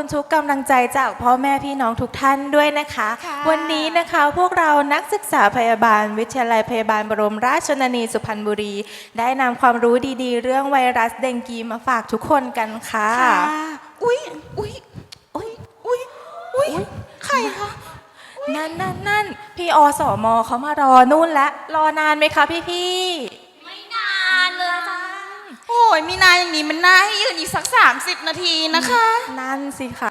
คุณทุกกำลังใจจากพ่อแม่พี่น้องทุกท่านด้วยนะคะค่ะวันนี้นะคะพวกเรานักศึกษาพยาบาล วิทยาลัยพยาบาลบรมราชชนนีสุพรรณบุรี ได้นำความรู้ดีๆ เรื่องไวรัสเดงกีมาฝากทุกคนกันค่ะค่ะอุ๊ยอุ๊ยอุ๊ยอุ๊ยอุ๊ยใครคะนั่นนั่นนั่นพี่อสมเขามารอนู่นและรอนานไหมคะพี่พี่ ยมีนายอย่างนี้มันน่าให้ยืนอีกสัก 30 นาทีนะคะๆนั่นสิค่ะ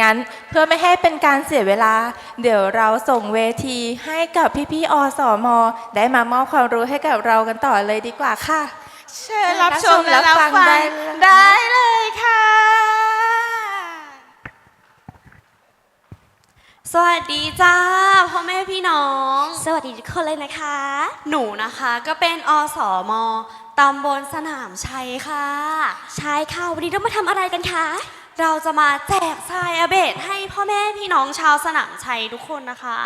งั้นเพื่อไม่ให้เป็นการเสียเวลา เดี๋ยวเราส่งเวทีให้กับพี่ๆอสม ได้มามอบความรู้ให้กับเรากันต่อเลยดีกว่าค่ะ เชิญรับชมและรับฟังได้ได้เลยค่ะ สวัสดีจ้าพ่อแม่พี่น้อง สวัสดีทุกคนเลยนะคะ หนูนะคะก็เป็นอสม ตำบลสนามชัยค่ะ ใช่ค่ะ วันนี้เรามาทำอะไรกันคะ เราจะมาแจกทรายอเบดให้พ่อแม่พี่น้องชาวสนามชัยทุกคนนะคะ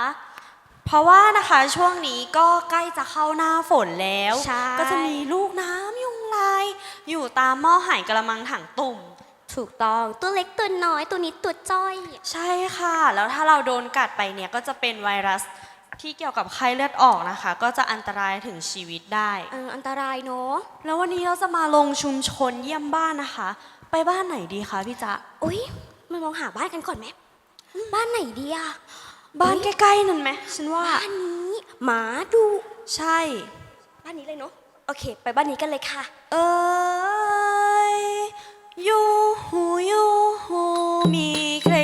เพราะว่านะคะช่วงนี้ก็ใกล้จะเข้าหน้าฝนแล้ว ใช่ ก็จะมีลูกน้ำยุงลาย อยู่ตามหม้อไหกระมังถังตุ่ม ถูกต้อง ตัวเล็กตัวน้อยตัวนี้ตัวจ้อย ใช่ค่ะ แล้วถ้าเราโดนกัดไปเนี่ยก็จะเป็นไวรัส ที่เกี่ยวกับไข้เลือดออกนะคะ ก็จะอันตรายถึงชีวิตได้ เอออันตรายเนอะแล้ววันนี้เราจะมาลงชุมชนเยี่ยมบ้านนะคะ ไปบ้านไหนดีคะพี่จ๊ะอุ๊ยมันมองหาบ้านกันก่อนไหมบ้านไหนดีอะบ้านใกล้ๆนั่นไหมฉันว่า บ้านนี้หมาดูใช่ บ้านนี้เลยเนาะโอเค ไปบ้านนี้กันเลยค่ะ เอ้ยยูหูยูหูมีใคร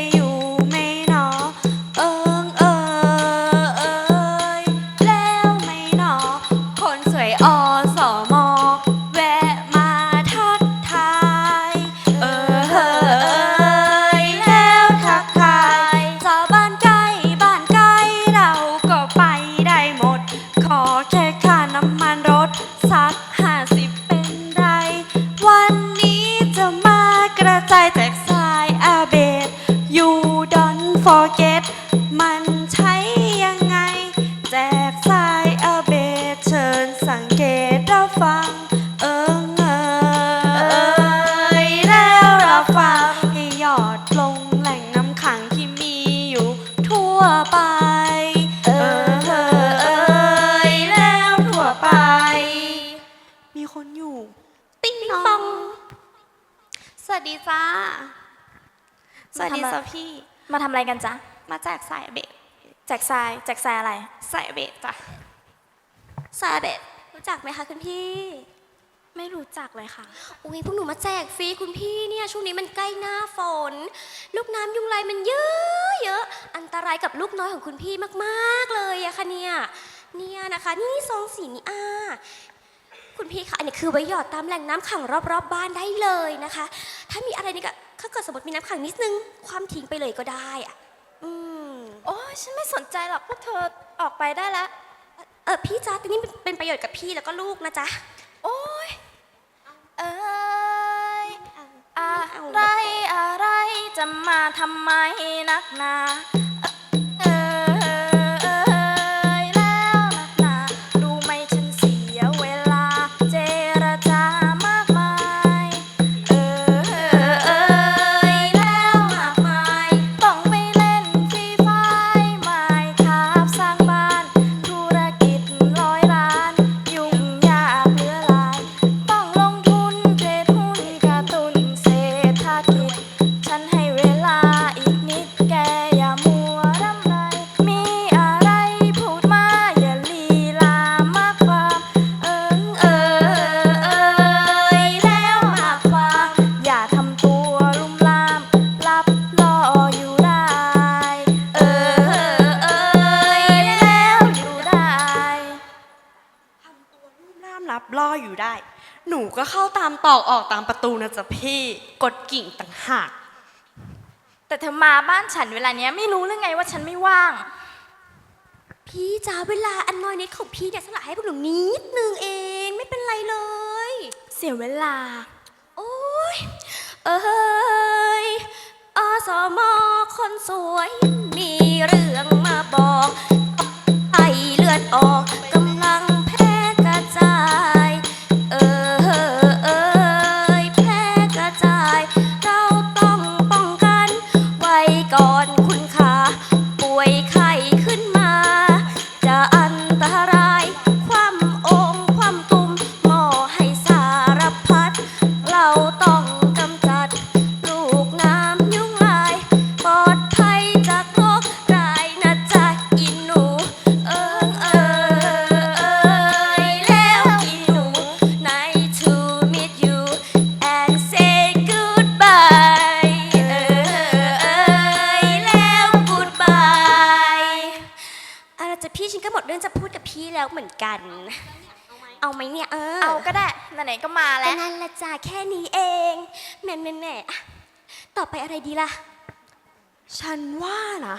เกตรับฟัง เอิงเอยแล้วรับฟังให้หยอดลงแหล่งน้ำขังที่มีอยู่ทั่วไป เออเอยแล้วทั่วไป มีคนอยู่ ติ๊งติ๊งปปอองงสวัสดีจ้า สวัสดีมาทำอะไรจ้าพี่ มาทำอะไรกันจ๊ะ มาแจกสายเบดแจกทรายแจกทรายอะไร สายเบดจ้ะทรายเบ็ด รู้จักไหมคะคุณพี่ ไม่รู้จักเลยค่ะ อุ้ยพวกหนูมาแจกฟรีคุณพี่เนี่ยช่วงนี้มันใกล้หน้าฝน ลูกน้ำยุงลายมันเยอะเยอะ อันตรายกับลูกน้อยของคุณพี่มากๆเลยอะค่ะเนี่ยเนี่ยนะคะ นี่ซองสีนี้อ่าคุณพี่คะอันนี้คือไว้หยอดตามแหล่งน้ำขังรอบๆบบ้านได้เลยนะคะ ถ้ามีอะไรนี่ก็ถ้าเกิดสมมติมีน้ำขังนิดนึง ความทิ้งไปเลยก็ได้อะอืมโอ้ยฉันไม่สนใจหรอกพวกเธอออกไปได้แล้ว เออพี่จ๊ะแต่นี่เป็นประโยชน์กับพี่แล้วก็ลูกนะจ๊ะ โอ้ยเอ้ยอะเอาไรอะไรจะมาทำไมนักหนา หนูก็เข้าตามตอกออกตามประตูนะจ๊ะพี่ กดกิ่งต่างหาก แต่เธอมาบ้านฉันเวลาเนี้ยไม่รู้หรือไงว่าฉันไม่ว่าง พี่จ๋าเวลาอันน้อยนิดของพี่เนี่ยสละให้พวกหนูนิดนึงเองไม่เป็นไรเลย เสียเวลา โอ้ยเอ้ยอ้าสมคนสวย มีเรื่องมาบอก เนี่ยเออเอาก็ได้ไหนๆก็มาก็แล้วนั่นละจ้าแค่นี้เองแหม่แหม่แหม่อะต่อไปอะไรดีล่ะ ฉันว่านะ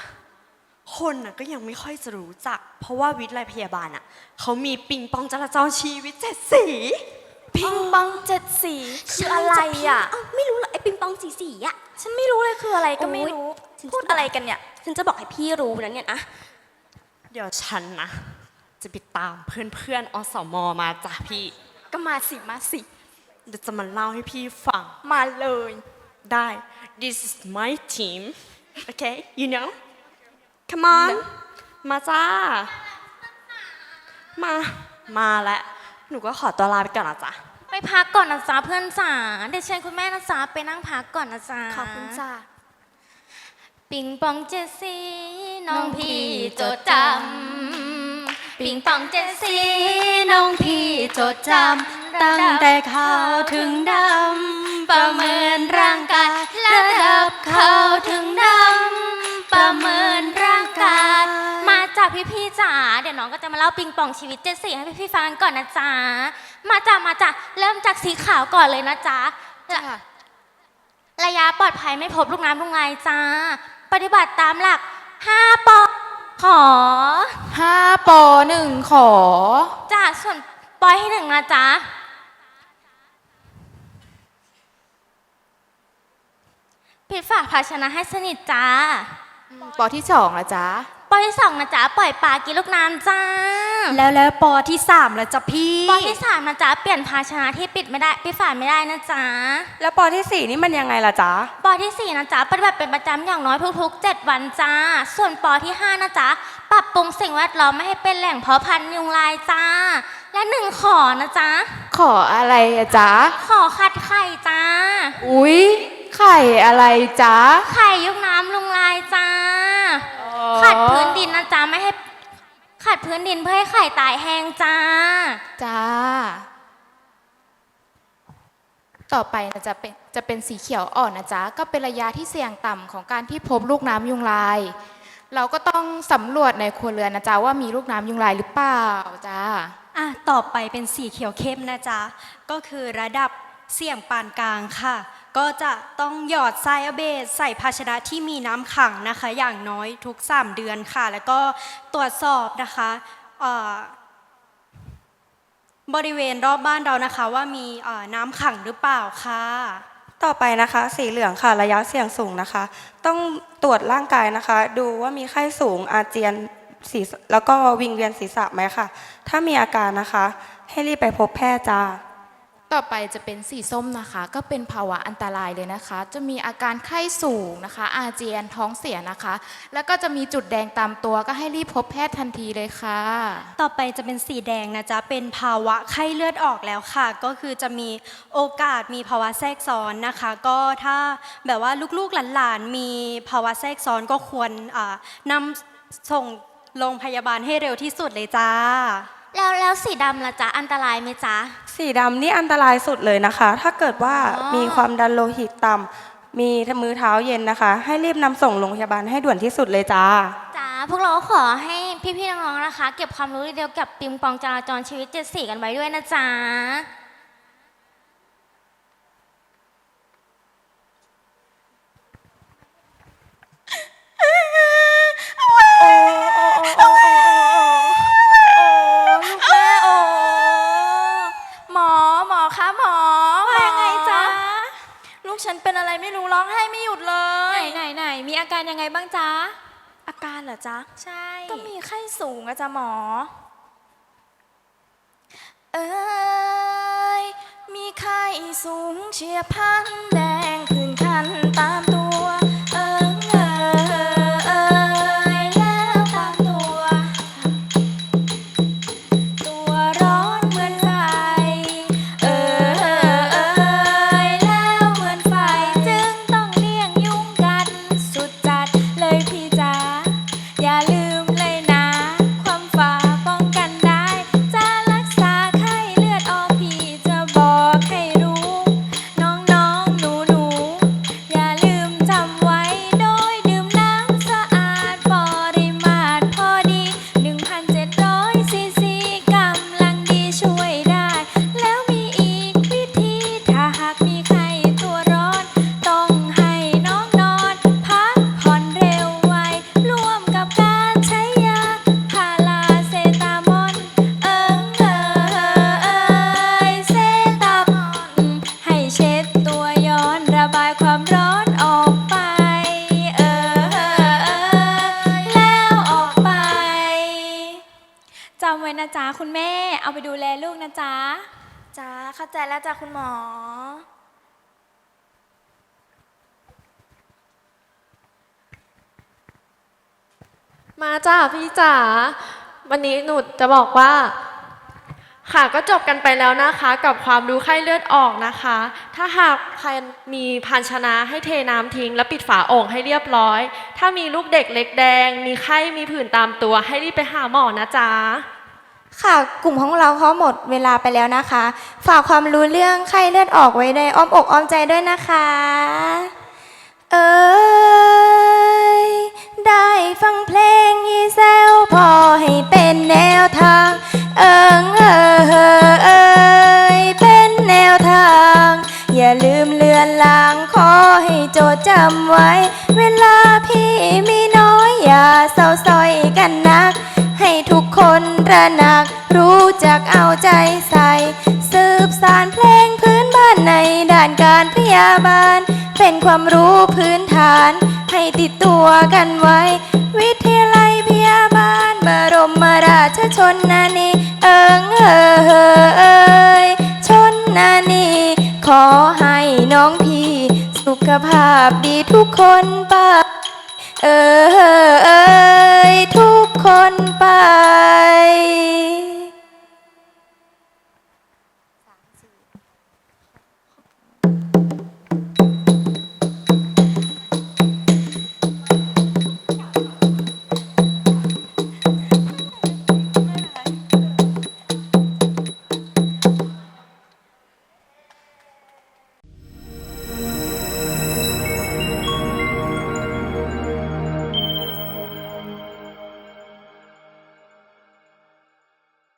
คนน่ะก็ยังไม่ค่อยจะรู้จัก เพราะว่าวิทยาลัยพยาบาลอะเขามีปิงปองจราจรชีวิตเจ็ดสี พิงปองเจ็ดสีคืออะไรอะ เอ้าไม่รู้เหรอไอ้ปิงปองสีสีอะ ฉันไม่รู้เลยคืออะไรก็ไม่รู้ โอ๊ย พูดอะไรกันเนี่ย ฉันจะบอกให้พี่รู้นะเนี่ยนะเดี๋ยวฉันนะ จะไปตามเพื่อนๆอสมมาจ้ะพี่ ก็มาสิมาสิเดี๋ยวจะมาเล่าให้พี่ฟัง มาเลย ได้ this is my team okay you know come on มาจ้า มา มาแล้วหนูก็ขอตัวลาไปก่อนนะจ๊ะ ไปพักก่อนนะจ๊ะเพื่อนจ๋าเดี๋ยวเชิญคุณแม่นะจ๊ะไปนั่งพักก่อนนะจ๊ะขอบคุณจ้า ปิงปองเจดสีน้องพี่จดจำ ปิงปองเจ็ดสีน้องพี่จดจำตั้งแต่ขาวถึงดำประเมินร่างกายระดับขาวถึงดำประเมินร่างกายมาจากพี่พี่ๆจ๋าเดี๋ยวน้องก็จะมาเล่าปิงปองชีวิตเจ็ดสีให้พี่พี่ๆฟังก่อนนะจ๊ะมาจ้ะมาจ้ะเริ่มจากสีขาวก่อนเลยนะจ๊ะระยะปลอดภัยไม่พบลูกน้ำลูกไงจ้า ปฏิบัติตามหลัก 5ปอขอ ห้าปอหนึ่งขอ จ้าส่วนปอยให้หนึ่งนะจ๊ะปิดฝาภาชนะให้สนิทจ้า ปอที่สองละจ๊ะ ปอยที่สองนะจ๊ะปล่อยปลากินลูกน้ำจ้า แล้วแล้วปอที่สามแล้วจ้ะพี่ปอยที่สามนะจ๊ะเปลี่ยนภาชนะที่ปิดไม่ได้ปิดฝาไม่ได้นะจ๊ะ แล้วปอที่สี่นี่มันยังไงล่ะจ๊ะ ปอที่4นะจ๊ะปฏิบัติเป็นประจำอย่างน้อยทุกๆ7วันจ้า ส่วนปอที่5นะจ๊ะ ปรับปรุงสิ่งแวดล้อมไม่ให้เป็นแหล่งเพาะพันธุ์ยุงลายจ้า และหนึ่งขอนะจ๊ะ ขออะไรอะจ๊ะ ขอขัดไข่จ้า อุ๊ย ไข่อะไรจ๊ะ ไข่ยุงน้ำลุงลายจ้า ขัดพื้นดินนะจ๊ะไม่ให้ขัดพื้นดินเพื่อให้ไข่ตายแห้งจ้า จ้า ต่อไปนะจะเป็นจะเป็นสีเขียวอ่อนนะจ๊ะ ก็เป็นระยะที่เสี่ยงต่ำของการที่พบลูกน้ำยุงลาย เราก็ต้องสำรวจในครัวเรือนนะจ๊ะว่ามีลูกน้ำยุงลายหรือเปล่าจ้าอะต่อไปเป็นสีเขียวเข้มนะจ๊ะ ก็คือระดับเสี่ยงปานกลางค่ะ ก็จะต้องหยอดทรายอเบสใส่ภาชนะที่มีน้ำขังนะคะ อย่างน้อยทุก 3 เดือนค่ะ แล้วก็ตรวจสอบนะคะบริเวณรอบบ้านเรานะคะว่ามีน้ำขังหรือเปล่าค่ะ ต่อไปนะคะ สีเหลืองค่ะระยะเสี่ยงสูงนะคะ ต้องตรวจร่างกายนะคะ ดูว่ามีไข้สูงอาเจียนสีแล้วก็วิงเวียนศีรษะไหมค่ะ ถ้ามีอาการนะคะ ให้รีบไปพบแพทย์จ้า ต่อไปจะเป็นสีส้มนะคะ ก็เป็นภาวะอันตรายเลยนะคะ จะมีอาการไข้สูงนะคะ อาเจียนท้องเสียนะคะ แล้วก็จะมีจุดแดงตามตัวก็ให้รีบพบแพทย์ทันทีเลยค่ะ ต่อไปจะเป็นสีแดงนะจ๊ะเป็นภาวะไข้เลือดออกแล้วค่ะ ก็คือจะมีโอกาสมีภาวะแทรกซ้อนนะคะ ก็ถ้าแบบว่าลูกๆหลานๆมีภาวะแทรกซ้อนก็ควรอ่านำส่งโรงพยาบาลให้เร็วที่สุดเลยจ้า แล้วแล้วสีดำล่ะจ๊ะอันตรายไหมจ๊ะ สีดำนี่อันตรายสุดเลยนะคะ ถ้าเกิดว่าอ๋อ มีความดันโลหิตต่ำมีมือเท้าเย็นนะคะ ให้รีบนำส่งโรงพยาบาลให้ด่วนที่สุดเลยจ้าจ้าพวกเราขอให้พี่ๆน้องๆนะคะ เก็บความรู้เดียวกับปิงปองจราจรชีวิตเจ็ดสี่กันไว้ด้วยนะจ๊ะ ลูกแม่โอ้หมอหมอคะหมอ ว่ายังไงจ๊ะ ลู ลูกฉันเป็นอะไรไม่รู้ร้องไห้ไม่หยุดเลไหนย ไหนไหนมีอาการยังไงบ้างจ๊ะ อาการเหรอจ๊ะ ใช่ ก็มีไข้สูงอะจ๊ะหมอ เอ้ย มีไข้สูงเฉียบพลันแดงผื่นคันตามตัว คุณหมอ มาจ้าพี่จ๋าวันนี้หนูจะบอกว่า ค่ะก็จบกันไปแล้วนะคะ กับความรู้ไข้เลือดออกนะคะ ถ้าหากใครมีภาชนะให้เทน้ำทิ้ง แล้วปิดฝาโอ่งให้เรียบร้อย ถ้ามีลูกเด็กเล็กแดง มีไข้มีผื่นตามตัวให้รีบไปหาหมอนะจ๊ะ ค่ะ กลุ่มของเราเขาหมดเวลาไปแล้วนะคะ ฝากความรู้เรื่องไข้เลือดออกไว้ในอ้อมอกอ้อมใจด้วยนะคะ เอ้ยได้ฟังเพลงยีแซวพอให้เป็นแนวทาง เอิงเอยเอยเป็นแนวทาง อย่าลืมเลือนลางขอให้โจดจำไว้ เวลาพี่มีน้อยอย่าเศร้าซอยกันนัก กคนระหนัก รู้จักเอาใจใส่ สืบสารเพลงพื้นบ้านในด้านการพยาบาล เป็นความรู้พื้นฐาน ให้ติดตัวกันไว้ วิทยาลัยพยาบาล บรมราชชนนานีเอิงเอยชนนานีขอให้น้องพี่ สุขภาพดีทุกคนไปเออเอยทุก คนไป